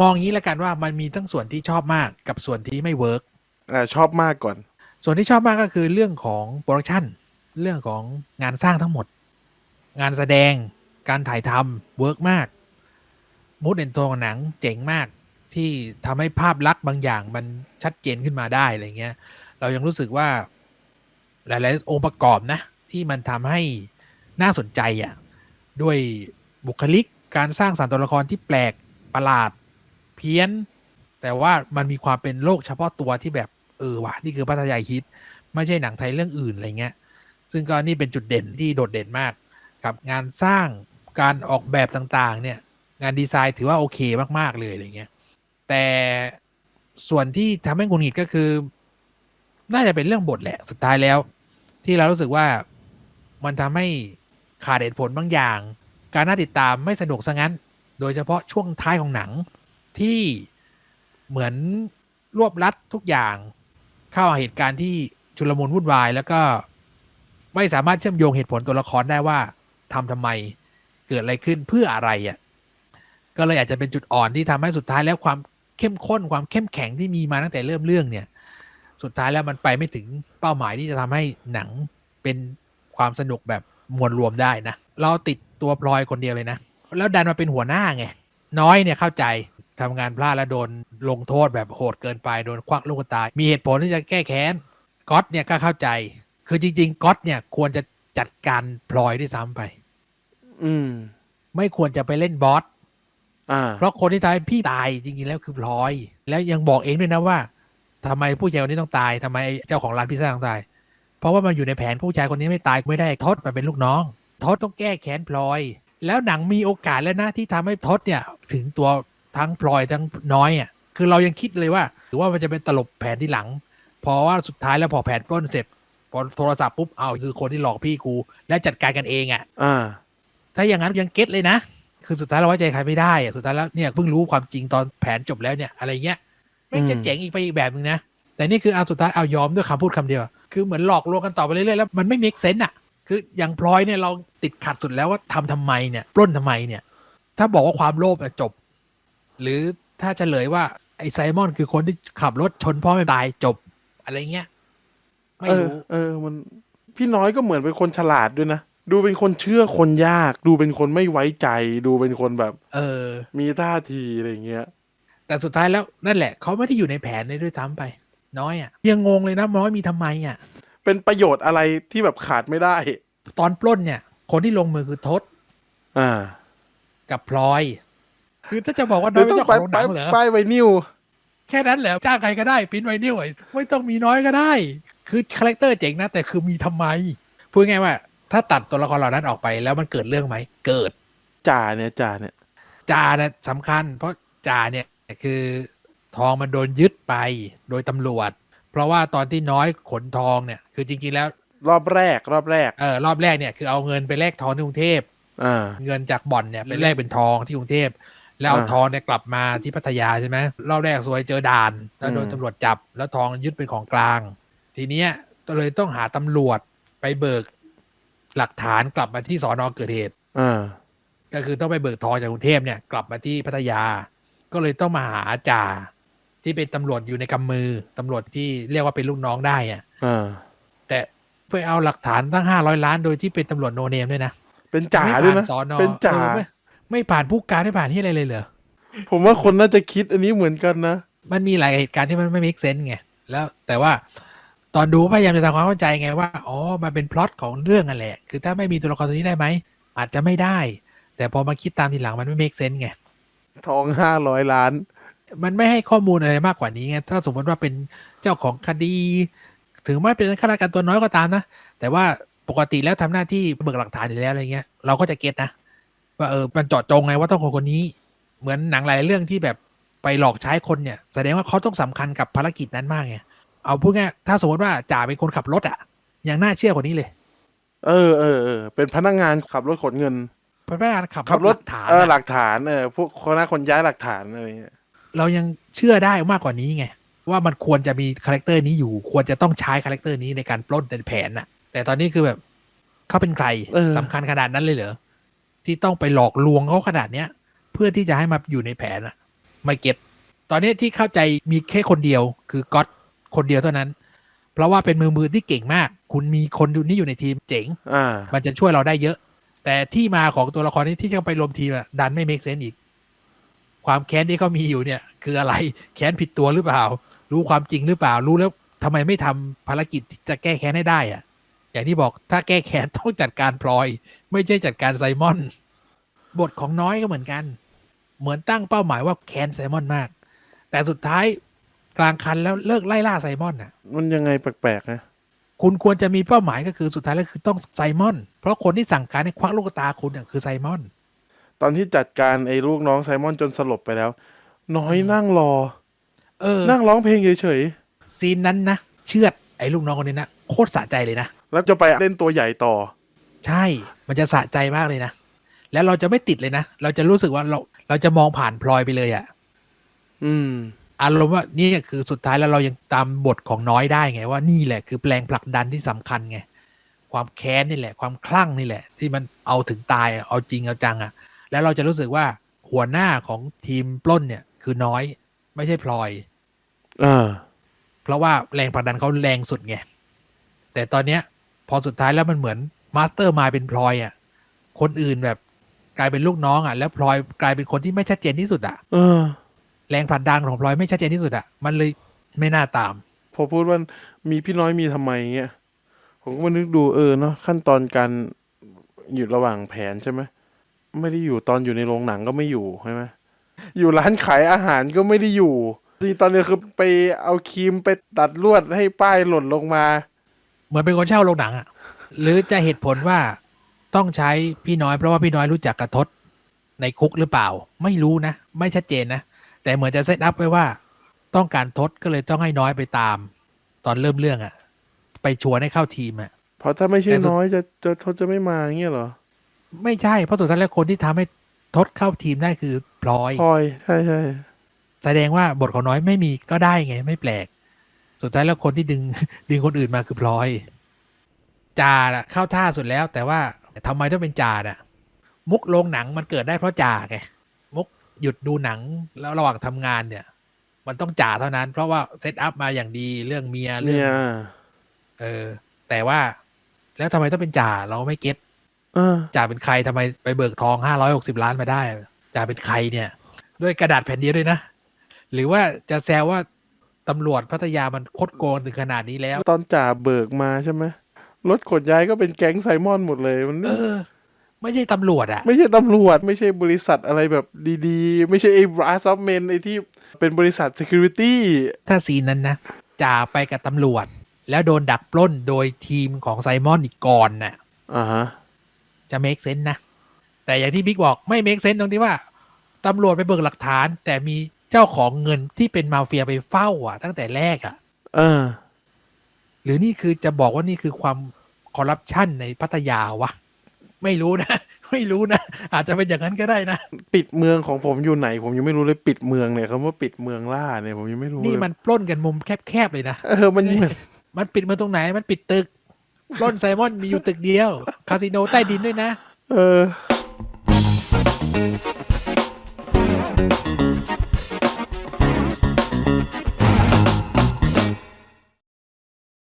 มองอย่างนี้แล้วกันว่ามันมีทั้งส่วนที่ชอบมากกับส่วนที่ไม่เวิร์กอ่าชอบมากก่อน ส่วนที่ชอบมากก็คือเรื่องของโปรดักชันเรื่องของงานสร้างทั้งหมด งานแสดงการถ่ายทำเวิร์กมากมูดเอนโทของหนังเจ๋งมากที่ทำให้ภาพลักษณ์บางอย่างมันชัดเจนขึ้นมาได้อะไรเงี้ย เรายังรู้สึกว่า หลาย ๆ องค์ประกอบนะ ที่มันทำให้น่าสนใจอะ่ะด้วยบุคลิกการสร้างสรรค์ตัวละครที่แปลกประหลาด เพี้ยน แต่ว่ามันมีความเป็นโลกเฉพาะตัวที่แบบเออว่ะนี่คือพัทยาฮิต ไม่ใช่หนังไทยเรื่องอื่นอะไรเงี้ย ซึ่งก็นี่เป็นจุดเด่นที่โดดเด่นมากกับงานสร้างการออกแบบต่างๆ เนี่ย งานดีไซน์ถือว่าโอเคมากๆเลยอะไรเงี้ยแต่ส่วนที่ทำให้งุนงิดก็คือ น่าจะเป็นเรื่องบทแหละสุดท้ายแล้ว ที่เรารู้สึกว่ามันทำให้ขาดเหตุผลบางอย่าง การน่าติดตามไม่สนุกซะงั้น โดยเฉพาะช่วงท้ายของหนัง ที่เหมือนรวบลัดทุกอย่าง เข้าาเหตุการณ์ที่ชุลมุนวุ่นวาย แล้วก็ไม่สามารถเชื่อมโยงเหตุผลตัวละครได้ว่าทำทำไมเกิดอะไรขึ้นเพื่ออะไรอะก็เลยอาจจะเป็นจุดอ่อนที่ทำให้สุดท้ายแล้วความเข้มข้นความเข้มแข็งที่มีมาตั้งแต่เริ่มเรื่องเนี่ย สุดท้ายแล้วมันไปไม่ถึงเป้าหมายที่จะทำให้หนังเป็นความสนุกแบบมวลรวมได้นะ เราติดตัวพลอยคนเดียวเลยนะ แล้วดันมาเป็นหัวหน้าไง น้อยเนี่ยเข้าใจ ทำงานพลาดแล้วโดนลงโทษแบบโหดเกินไปโดนควักลูกตา มีเหตุผลที่จะแก้แค้นก๊อตเนี่ยก็เข้าใจ คือจริง ๆก๊อตเนี่ยควรจะจัดการพลอยด้วยซ้ำไป อืม ไม่ควรจะไปเล่นบอสอ่าเพราะคนที่ทำให้พี่ตายจริงๆแล้วคือพลอย แล้วยังบอกเองด้วยนะว่าทำไมผู้ชายคนนี้ต้องตายทำไมเจ้าของร้านพิซซ่าต้องตาย เพราะว่ามันอยู่ในแผนผู้ชายคนนี้ไม่ตายไม่ได้ทศมาเป็นลูกน้องทศต้องแก้แค้นพลอย แล้วหนังมีโอกาสแล้วนะที่ทำให้ทศเนี่ย ถึงตัว ทั้งพลอยทั้งน้อยอะคือเรายังคิดเลยว่าหรือว่ามันจะเป็นตลบแผนที่หลังเพราะว่าสุดท้ายแล้วพอแผนปล้นเสร็จ พอโทรศัพท์ปุ๊บเอาคือคนที่หลอกพี่กู และจัดการกันเองอะอ่าถ้าอย่างนั้นยังเก็ตเลยนะ คือสุดท้ายเราไว้ใจใครไม่ได้อะสุดท้ายแล้วเนี่ยเพิ่งรู้ความจริงตอนแผนจบแล้วเนี่ยอะไรเงี้ยไม่งจะอืมเจ๋งอีกไปอีกแบบหนึ่งนะแต่นี่คือเอาสุดท้ายเอายอมด้วยคำพูดคำเดียว คือเหมือนหลอกลวงกันต่อไปเรื่อยๆแล้วมันไม่ make sense อะคืออย่างพลอยเนี่ยเราติดขัดสุดแล้วว่าทำทำไมเนี่ยปล้นทำไมเนี่ย ถ้าบอกว่าความโลภอะจบ หรือถ้าเฉลยว่าไอ้ไซมอนคือคนที่ขับรถชนพ่อไม่ตายจบอะไรเงี้ย ไม่เออรู้ เออ มันพี่น้อยก็เหมือนเป็นคนฉลาดด้วยนะ ดูเป็นคนเชื่อคนยาก ดูเป็นคนไม่ไว้ใจ ดูเป็นคนแบบ เออ มีท่าทีอะไรอย่างเงี้ย แต่สุดท้ายแล้วนั่นแหละ เขาไม่ได้อยู่ในแผนเลยด้วยซ้ำไป น้อยอะ ยังงงเลยนะน้อยมีทำไมอะ เป็นประโยชน์อะไรที่แบบขาดไม่ได้ ตอนปล้นเนี่ย คนที่ลงมือคือทศอ่า กับพลอย คือถ้าจะบอกว่าน้อยเป็นเจ้าของโรงหป้านัยงเหรอ ป้ายไวนิวแค่นั้นแหละจ้างใครก็ได้ปริ้นไวนิวไอ้ไม่ต้องมีน้อยก็ได้ คือคาแรคเตอร์เจ๋งนะ แต่คือมีทำไม พูดง่ายๆว่า ถ้าตัดตัวละครเหล่านั้นออกไปแล้วมันเกิดเรื่องไหม เกิด จ่าเนี่ยจ่าเนี่ยจ่าเนี่ยสำคัญ เพราะจ่าเนี่ยคือทองมันโดนยึดไปโดยตำรวจ เพราะว่าตอนที่น้อยขนทองเนี่ย คือจริงๆแล้วรอบแรกรอบแรก เออรอบแรกเนี่ยคือเอาเงินไปแลกทองที่กรุงเทพ อ่า เงินจากบ่อนเนี่ยไปแลกเป็นทองที่กรุงเทพ แล้วเอาอ่าทองเนี่ยกลับมาที่พัทยาใช่ไหมรอบแรกซวยเจอด่าน แล้วโดนอืมตำรวจจับ แล้วทองยึดเป็นของกลาง ทีเนี้ยก็เลยต้องหาตำรวจไปเบิกหลักฐานกลับมาที่สอนอเกิดเหตุอ่าก็คือต้องไปเบิกทองจากกรุงเทพเนี่ยกลับมาที่พัทยา ก็เลยต้องมาหาจ่าที่เป็นตำรวจอยู่ในกำมือตำรวจที่เรียกว่าเป็นลูกน้องได้อะอ่าแต่เพื่อเอาหลักฐานตั้งห้าร้อยล้านโดยที่เป็นตำรวจโนเนมด้วยนะเป็นจ่าไม่ด้วยผ่นะสอนอเป็นจ่าออ ไม่ไม่ผ่านผู้การไม่ผ่านที่อะไรเลยเหรอผมว่าคนน่าจะคิดอันนี้เหมือนกันนะ มันมีหลายเหตุการณ์ที่มันไม่ make sense ไงแล้วแต่ว่าตอนดูพยายามจะทำความเข้าใจไงว่าอ๋อมันเป็นพล็อตของเรื่องนั่นแหละ คือถ้าไม่มีตัวละครตัวนี้ได้ไหมอาจจะไม่ได้ แต่พอมาคิดตามทีหลังมันไม่ make sense ไงทองห้าร้อยล้าน มันไม่ให้ข้อมูลอะไรมากกว่านี้ไงถ้าสมมติว่าเป็นเจ้าของคดี ถึงไม่เป็นข้าราชการตัวน้อยก็ตามนะ แต่ว่าปกติแล้วทำหน้าที่เบิกหลักฐานอยู่แล้วอะไรเงี้ยเราก็จะเก็ตนะ ว่าเออมันเจาะจงไงว่าต้องคนคนนี้ เหมือนหนังหลายเรื่องที่แบบไปหลอกใช้คนเนี่ย แสดงว่าเขาต้องสำคัญกับภารกิจนั้นมากไงเอาพูดง่ายถ้าสมมติว่าจ่าเป็นคนขับรถอะยังน่าเชื่อกว่านี้เลย เออเออเออเป็นพนักงานขับรถขนเงินเพราะพนักงานขับขับรถหลักฐานเอออะหลักฐานเออพวกคนน่าคนย้ายหลักฐานอะไรเงี้ยเรายังเชื่อได้มากกว่านี้ไงว่ามันควรจะมีคาแรคเตอร์นี้อยู่ ควรจะต้องใช้คาแรคเตอร์นี้ในการปล้นในแผนน่ะ แต่ตอนนี้คือแบบเขาเป็นใครเออสำคัญขนาดนั้นเลยเหรอ ที่ต้องไปหลอกลวงเขาขนาดเนี้ย เพื่อที่จะให้มาอยู่ในแผนอะไม่เก็ตตอนนี้ที่เข้าใจมีแค่คนเดียวคือก๊อตคนเดียวเท่านั้น เพราะว่าเป็นมือมือที่เก่งมาก คุณมีคนอยู่นี่อยู่ในทีมเจ๋งอ่ามันจะช่วยเราได้เยอะ แต่ที่มาของตัวละครนี้ที่จะไปรวมทีมอะดันไม่เมคเซนอีก ความแค้นที่เขามีอยู่เนี่ย คืออะไรแค้นผิดตัวหรือเปล่า รู้ความจริงหรือเปล่ารู้แล้วทำไมไม่ทำภารกิจที่จะแก้แค้นให้ได้อะ อย่างที่บอกถ้าแก้แค้นต้องจัดการพลอย ไม่ใช่จัดการไซมอน บทของน้อยก็เหมือนกัน เหมือนตั้งเป้าหมายว่าแค้นไซมอนมาก แต่สุดท้ายกลางคันแล้วเลิกไล่ล่าไซมอนน่ะ มันยังไงแปลกๆนะคุณควรจะมีเป้าหมายก็คือสุดท้ายแล้วคือต้องไซมอน เพราะคนที่สั่งการให้ควักลูกตาคุณเนี่ยคือไซมอน ตอนที่จัดการไอ้ลูกน้องไซมอนจนสลบไปแล้ว น้อยนั่งรอ เออ นั่งร้องเพลงเฉยซีนนั้นนะเชือดไอ้ลูกน้องคนนี้นะโคตรสะใจเลยนะๆ แล้วจะไปเล่นตัวใหญ่ต่อ ใช่ มันจะสะใจมากเลยนะ แล้วเราจะไม่ติดเลยนะ เราจะรู้สึกว่าเราเราจะมองผ่านพลอยไปเลยอะอืม อารมณ์ว่านี่คือสุดท้ายแล้วเรายังตามบทของน้อยได้ไง ว่านี่แหละคือแปลงผลักดันที่สำคัญไง ความแค้นนี่แหละ ความคลั่งนี่แหละ ที่มันเอาถึงตายอะเอาจริงเอาจังอะแล้วเราจะรู้สึกว่าหัวหน้าของทีมปล้นเนี่ย คือน้อย ไม่ใช่พลอยอ่าเพราะว่าแรงผลักดันเขาแรงสุดไง แต่ตอนเนี้ย พอสุดท้ายแล้วมันเหมือนมาสเตอร์มายเป็นพลอยอะ่ะคนอื่นแบบกลายเป็นลูกน้องอะ่ะแล้วพลอยกลายเป็นคนที่ไม่ชัดเจนที่สุดอะ่ะเออ แรงผลักดันของพลอยไม่ชัดเจนที่สุดอะ่ะมันเลยไม่น่าตาม พอพูดว่ามีพี่น้อยมีทำไมเงี้ยผมก็มานึกดูเออเนาะขั้นตอนการอยู่ระหว่างแผนใช่ไหมไม่ได้อยู่ตอนอยู่ในโรงหนังก็ไม่อยู่ใช่ไหมอยู่ร้านขายอาหารก็ไม่ได้อยู่ที่ตอนนี้คือไปเอาครีมไปตัดลวดให้ป้ายหล่นลงมา เหมือนเป็นคนเช่าโรงหนังอะ่ะ หรือจะเหตุผลว่าต้องใช้พี่น้อยเพราะว่าพี่น้อยรู้จักกระทศในคุกหรือเปล่า ไม่รู้นะ ไม่ชัดเจนนะ แต่เหมือนจะเซตอัพไว้ว่า ต้องการทศก็เลยต้องให้น้อยไปตาม ตอนเริ่มเรื่องอะ่ะ ไปชวนให้เข้าทีมอะเพราะถ้าไม่ใช่แต่สุดน้อยจะจะเขาจะไม่มาเงี้ยเหรอ ไม่ใช่เพราะสุดท้ายแล้วคนที่ทำให้ทศเข้าทีมได้คือพลอยพลอยใช่ใช่แสดงว่าบทของน้อยไม่มีก็ได้ไง ไม่แปลก สุดท้ายแล้วคนที่ดึงดึงคนอื่นมาคือพลอยจ่าน่ะเข้าท่าสุดแล้ว แต่ว่าทำไมต้องเป็นจ่าน่ะมุกโรงหนังมันเกิดได้เพราะจ่าไงมุกหยุดดูหนังแล้วระหว่างทำงานเนี่ย มันต้องจ่าเท่านั้น เพราะว่าเซตอัพมาอย่างดีเรื่องเมียเรื่เนี่องยเออ แต่ว่าแล้วทำไมต้องเป็นจ่าเราไม่เก็ตเออจ่าเป็นใครทำไมไปเบิกทองห้าร้อยหกสิบล้านมาได้จ่าเป็นใครเนี่ย ด้วยกระดาษแผ่นเดียวด้วยนะ หรือว่าจะแซวว่า ตำรวจพัทยามันโคตรโกงถึงขนาดนี้แล้ว ตอนจ่าเบิกมาใช่ไหมรถขนย้ายก็เป็นแก๊งไซมอนหมดเลยมัน เออ ไม่ใช่ตำรวจอะไม่ใช่ตำรวจ ไม่ใช่บริษัทอะไรแบบดีๆ ไม่ใช่ไอ้บราซับเมนไอ้ที่เป็นบริษัท Security ถ้าซีนนั้นนะจ่าไปกับตำรวจ แล้วโดนดักปล้นโดยทีมของไซมอนอีกก่อนน่ะ อ่าฮะ จะ make sense นะ แต่อย่างที่บิ๊กบอกไม่ make sense ตรงที่ว่าตำรวจไปเบิกหลักฐาน แต่มี เจ้าของเงินที่เป็นมาเฟียไปเฝ้า อะ ตั้งแต่แรกอะ เออ หรือนี่คือจะบอกว่านี่คือความคอร์รัปชันในพัทยาวะ ไม่รู้นะ ไม่รู้นะ อาจจะเป็นอย่างนั้นก็ได้นะ ปิดเมืองของผมอยู่ไหน ผมยังไม่รู้เลยปิดเมืองเนี่ยคำว่าปิดเมืองล่าเนี่ยผมยังไม่รู้นี่เลยมันปล้นกันมุมแคบๆเลยนะ เออ มันเหมือนมันปิดมาตรงไหน มันปิดตึกปล้นไซมอนมีอยู่ตึกเดียว คาสิโนใต้ดินด้วยนะ เออ